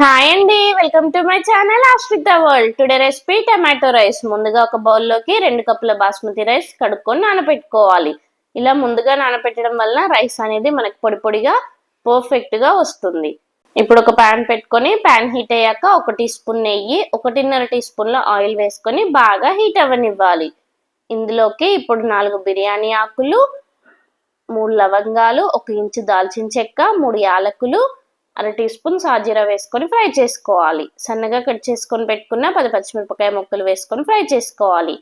Hi అండి welcome to my channel Ashritha world today recipe tomato rice ముందుగా ఒక బౌల్లోకి రెండు కప్పుల బాస్మతి రైస్ కడుక్కొని నానబెట్టుకోవాలి ఇలా ముందుగా నానబెట్టడం వల్ల రైస్ అనేది మనకి పొడి పొడిగా పర్ఫెక్ట్గా వస్తుంది. ఇప్పుడు ఒక ప్యాన్ పెట్టుకొని ప్యాన్ హీట్ అయ్యాక ఒక టీ స్పూన్ నెయ్యి ఒకటిన్నర టీ స్పూన్ల ఆయిల్ వేసుకొని బాగా హీట్ అవ్వనివ్వాలి. ఇందులోకి ఇప్పుడు నాలుగు బిర్యానీ ఆకులు మూడు లవంగాలు ఒక ఇంచు దాల్చిన చెక్క మూడు యాలకులు అర టీ స్పూన్ సాజీరా వేసుకొని ఫ్రై చేసుకోవాలి. సన్నగా కట్ చేసుకొని పెట్టుకున్న పది పచ్చిమిరపకాయ ముక్కలు వేసుకొని ఫ్రై చేసుకోవాలి.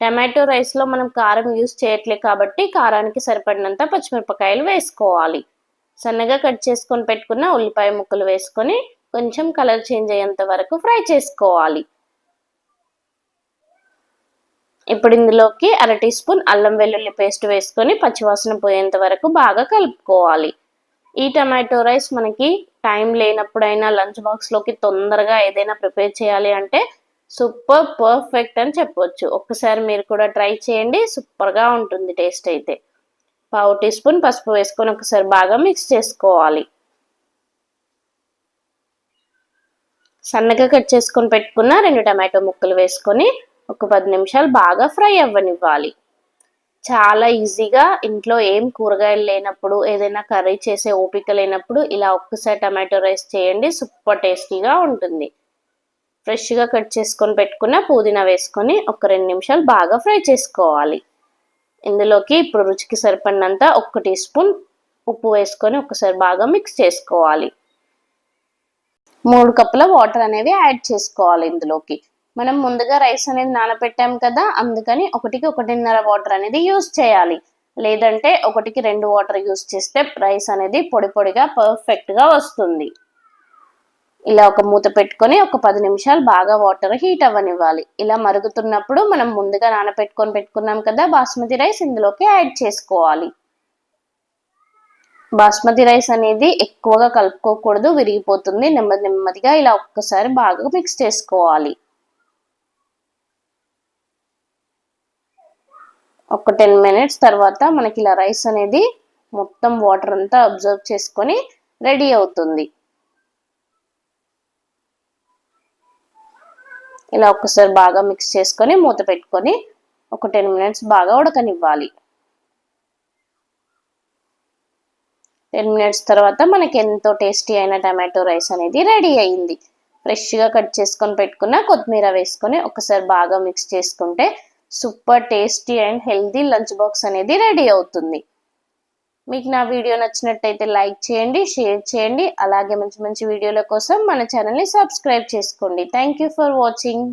టమాటో రైస్లో మనం కారం యూస్ చేయట్లే కాబట్టి కారానికి సరిపడినంత పచ్చిమిరపకాయలు వేసుకోవాలి. సన్నగా కట్ చేసుకొని పెట్టుకున్న ఉల్లిపాయ ముక్కలు వేసుకొని కొంచెం కలర్ చేంజ్ అయ్యేంత వరకు ఫ్రై చేసుకోవాలి. ఇప్పుడు ఇందులోకి అర టీ స్పూన్ అల్లం వెల్లుల్లి పేస్ట్ వేసుకొని పచ్చివాసన పోయేంత వరకు బాగా కలుపుకోవాలి. ఈ టమాటో రైస్ మనకి టైం లేనప్పుడైనా లంచ్ బాక్స్లోకి తొందరగా ఏదైనా ప్రిపేర్ చేయాలి అంటే సూపర్ పర్ఫెక్ట్ అని చెప్పొచ్చు. ఒక్కసారి మీరు కూడా ట్రై చేయండి. సూపర్గా ఉంటుంది టేస్ట్ అయితే. పావు టీ స్పూన్ పసుపు వేసుకొని ఒకసారి బాగా మిక్స్ చేసుకోవాలి. సన్నగా కట్ చేసుకొని పెట్టుకున్న రెండు టమాటో ముక్కలు వేసుకొని ఒక పది నిమిషాలు బాగా ఫ్రై అవ్వనివ్వాలి. చాలా ఈజీగా ఇంట్లో ఏం కూరగాయలు లేనప్పుడు ఏదైనా కర్రీ చేసే ఓపిక లేనప్పుడు ఇలా ఒక్కసారి టమాటో రైస్ చేయండి సూపర్ టేస్టీగా ఉంటుంది. ఫ్రెష్గా కట్ చేసుకొని పెట్టుకున్న పుదీనా వేసుకొని ఒక రెండు నిమిషాలు బాగా ఫ్రై చేసుకోవాలి. ఇందులోకి ఇప్పుడు రుచికి సరిపడినంత ఒక టీ స్పూన్ ఉప్పు వేసుకొని ఒకసారి బాగా మిక్స్ చేసుకోవాలి. మూడు కప్పుల వాటర్ అనేవి యాడ్ చేసుకోవాలి ఇందులోకి. మనం ముందుగా రైస్ అనేది నానబెట్టాం కదా అందుకని ఒకటికి ఒకటిన్నర వాటర్ అనేది యూస్ చేయాలి. లేదంటే ఒకటికి రెండు వాటర్ యూజ్ చేస్తే రైస్ అనేది పొడి పొడిగా పర్ఫెక్ట్గా వస్తుంది. ఇలా ఒక మూత పెట్టుకొని ఒక పది నిమిషాలు బాగా వాటర్ హీట్ అవ్వనివ్వాలి. ఇలా మరుగుతున్నప్పుడు మనం ముందుగా నానబెట్టుకొని పెట్టుకున్నాం కదా బాస్మతి రైస్ ఇందులోకి యాడ్ చేసుకోవాలి. బాస్మతి రైస్ అనేది ఎక్కువగా కలుపుకోకూడదు విరిగిపోతుంది నెమ్మది నెమ్మదిగా ఇలా ఒక్కసారి బాగా మిక్స్ చేసుకోవాలి. ఒక టెన్ మినిట్స్ తర్వాత మనకి ఇలా రైస్ అనేది మొత్తం వాటర్ అంతా అబ్జర్వ్ చేసుకొని రెడీ అవుతుంది. ఇలా ఒక్కసారి బాగా మిక్స్ చేసుకొని మూత పెట్టుకొని ఒక టెన్ మినిట్స్ బాగా ఉడకనివ్వాలి. టెన్ మినిట్స్ తర్వాత మనకి ఎంతో టేస్టీ అయిన టమాటో రైస్ అనేది రెడీ అయింది. ఫ్రెష్గా కట్ చేసుకొని పెట్టుకున్న కొత్తిమీర వేసుకొని ఒకసారి బాగా మిక్స్ చేసుకుంటే super tasty and healthy lunch box అనేది రెడీ అవుతుంది. మీకు నా వీడియో నచ్చినట్టయితే లైక్ చేయండి షేర్ చేయండి. అలాగే మంచి మంచి వీడియోల కోసం మన ఛానల్ని సబ్స్క్రైబ్ చేసుకోండి. Thank you for watching.